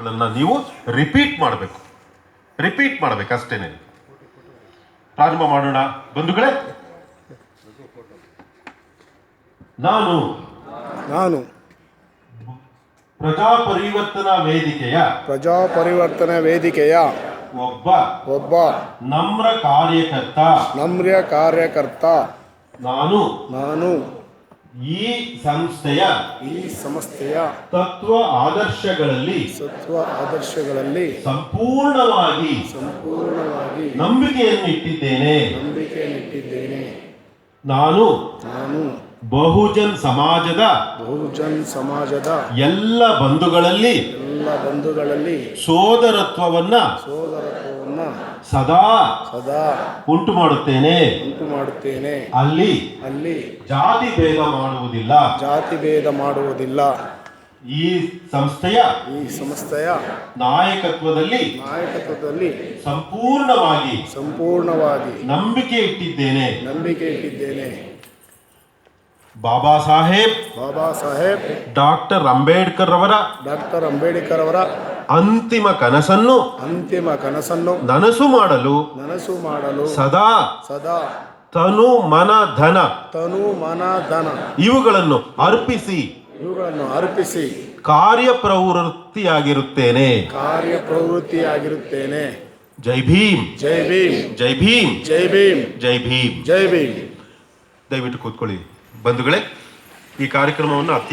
ಗಳನ್ನ ನೀವು ರಿಪೀಟ್ ಮಾಡಬೇಕು. ರಿಪೀಟ್ ಮಾಡಬೇಕು ಅಷ್ಟೇನೆ ಪ್ರಾರಂಭ ಮಾಡೋಣ. ಬಂಧುಗಳೇ ನಾನು ನಾನು ಪ್ರಜಾ ಪರಿವರ್ತನಾ ವೇದಿಕೆಯ ಪ್ರಜಾ ಪರಿವರ್ತನಾ ವೇದಿಕೆಯ ಒಬ್ಬ ಒಬ್ಬ ನಮ್ರ ಕಾರ್ಯಕರ್ತ. ನಮ್ರ ಕಾರ್ಯಕರ್ತ. ನಾನು ನಾನು ಈ ಸಂಸ್ಥೆಯ ಈ ಸಂಸ್ಥೆಯ ತತ್ವ ಆದರ್ಶಗಳಲ್ಲಿ ತತ್ವ ಆದರ್ಶಗಳಲ್ಲಿ ಸಂಪೂರ್ಣವಾಗಿ ಸಂಪೂರ್ಣವಾಗಿ ನಂಬಿಕೆಯನ್ನು ಇಟ್ಟಿದ್ದೇನೆ ನಂಬಿಕೆಯನ್ನು ಇಟ್ಟಿದ್ದೇನೆ ನಾನು ನಾನು ಬಹುಜನ್ ಸಮಾಜದ ಬಹುಜನ್ ಸಮಾಜದ ಎಲ್ಲ ಬಂಧುಗಳಲ್ಲಿ ಎಲ್ಲ ಬಂಧುಗಳಲ್ಲಿ ಸೋದರತ್ವವನ್ನ ಸೋದರತ್ವವನ್ನ ಸದಾ ಸದಾ ಉಂಟು ಮಾಡುತ್ತೇನೆ. ಉಂಟು ಮಾಡುತ್ತೇನೆ. ಅಲ್ಲಿ ಅಲ್ಲಿ ಜಾತಿ ಭೇದ ಮಾಡುವುದಿಲ್ಲ. ಜಾತಿ ಭೇದ ಮಾಡುವುದಿಲ್ಲ. ಈ ಸಂಸ್ಥೆಯ ಈ ಸಂಸ್ಥೆಯ ನಾಯಕತ್ವದಲ್ಲಿ ನಾಯಕತ್ವದಲ್ಲಿ ಸಂಪೂರ್ಣವಾಗಿ ಸಂಪೂರ್ಣವಾಗಿ ನಂಬಿಕೆ ಇಟ್ಟಿದ್ದೇನೆ. ನಂಬಿಕೆ ಇಟ್ಟಿದ್ದೇನೆ. ಬಾಬಾ ಸಾಹೇಬ್ ಬಾಬಾ ಸಾಹೇಬ್ ಡಾಕ್ಟರ್ ಅಂಬೇಡ್ಕರ್ ಅವರ ಡಾಕ್ಟರ್ ಅಂಬೇಡ್ಕರ್ ಅವರ ಅಂತಿಮ ಕನಸನ್ನು ಅಂತಿಮ ಕನಸನ್ನು ನನಸು ಮಾಡಲು ನನಸು ಮಾಡಲು ಸದಾ ಸದಾ ತನು ಮನ ಧನ. ತನು ಮನ ಧನ. ಇವುಗಳನ್ನು ಅರ್ಪಿಸಿ ಇವುಗಳನ್ನು ಅರ್ಪಿಸಿ ಕಾರ್ಯಪ್ರವೃತ್ತಿಯಾಗಿರುತ್ತೇನೆ. ಕಾರ್ಯಪ್ರವೃತ್ತಿಯಾಗಿರುತ್ತೇನೆ. ಜೈ ಭೀಮ್. ಜೈ ಭೀಮ್. ಜೈ ಭೀಮ್. ಜೈ ಭೀಮ್. ಜೈ ಭೀಮ್. ಜೈ ಭೀಮ್. ದಯವಿಟ್ಟು ಕೂತ್ಕೊಳ್ಳಿ. ಬಂಧುಗಳೇ ಈ ಕಾರ್ಯಕ್ರಮವನ್ನು